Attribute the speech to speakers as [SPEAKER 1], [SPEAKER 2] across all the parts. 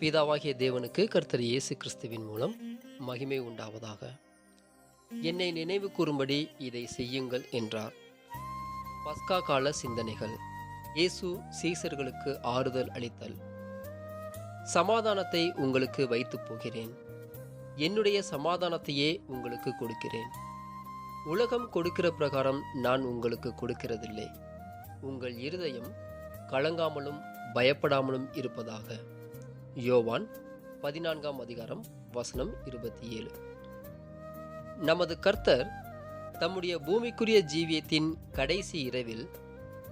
[SPEAKER 1] பிதாவாகிய தேவனுக்கு கர்த்தர் இயேசு கிறிஸ்துவின் மூலம் மகிமை உண்டாவதாக. என்னை நினைவு கூறும்படி இதை செய்யுங்கள் என்றார். பஸ்கா கால சிந்தனைகள். இயேசு சீசர்களுக்கு ஆறுதல் அளித்தல். சமாதானத்தை உங்களுக்கு வைத்துப் போகிறேன். என்னுடைய சமாதானத்தையே உங்களுக்கு கொடுக்கிறேன். உலகம் கொடுக்கிற பிரகாரம் நான் உங்களுக்கு கொடுக்கிறதில்லை. உங்கள் இருதயம் கலங்காமலும் பயப்படாமலும் இருப்பதாக. யோவான் பதினான்காம் அதிகாரம் வசனம் இருபத்தி ஏழு. நமது கர்த்தர் தம்முடைய பூமிக்குரிய ஜீவியத்தின் கடைசி இரவில்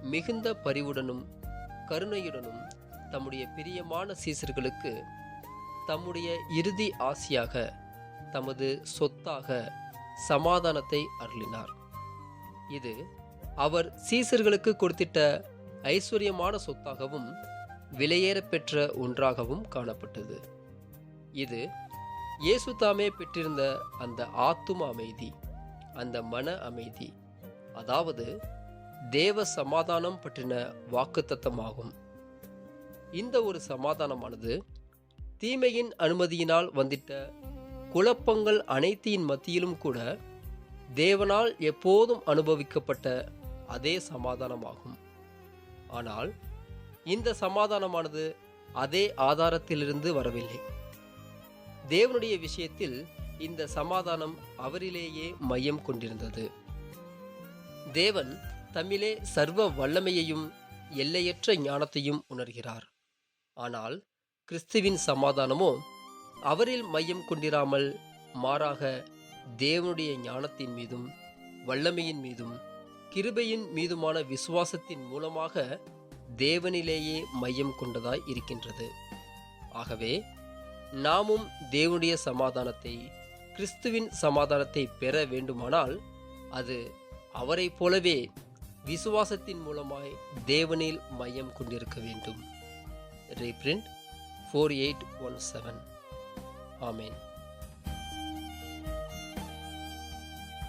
[SPEAKER 1] மிகுந்த பரிவுடனும் கருணையுடனும் தம்முடைய பிரியமான சீசர்களுக்கு தம்முடைய இறுதி ஆசியாக தமது சொத்தாக சமாதானத்தை அருளினார். இது அவர் சீசர்களுக்கு கொடுத்திட்ட ஐஸ்வர்யமான சொத்தாகவும் விலையேற பெற்ற ஒன்றாகவும் காணப்பட்டது. இது இயேசு தாமே பெற்றிருந்த அந்த ஆத்தும அமைதி அந்த மன அமைதி அதாவது தேவ சமாதானம் பற்றின வாக்குத்தத்தமாகும். இந்த ஒரு சமாதானமானது தீமையின் அனுமதியினால் வந்திட்ட குழப்பங்கள் அனைத்தின் மத்தியிலும் கூட தேவனால் எப்போதும் அனுபவிக்கப்பட்ட அதே சமாதானமாகும். ஆனால் இந்த சமாதானமானது அதே ஆதாரத்திலிருந்து வரவில்லை. தேவனுடைய விஷயத்தில் இந்த சமாதானம் அவரிலேயே மையம் கொண்டிருந்தது. தேவன் தம்மிலே சர்வ வல்லமையையும் எல்லையற்ற ஞானத்தையும் உணர்கிறார். ஆனால் கிறிஸ்துவின் சமாதானமோ அவரில் மையம் கொண்டிராமல் மாறாக தேவனுடைய ஞானத்தின் மீதும் வல்லமையின் மீதும் கிருபையின் மீதுமான விசுவாசத்தின் மூலமாக தேவனிலேயே மையம் கொண்டதாய் இருக்கின்றது. ஆகவே நாமும் தேவனுடைய சமாதானத்தை கிறிஸ்துவின் சமாதானத்தை பெற வேண்டுமானால் அது அவரைப் போலவே விசுவாசத்தின் மூலமாய் தேவனில் மையம் கொண்டிருக்க வேண்டும். Reprint four eight one seven ஆமேன்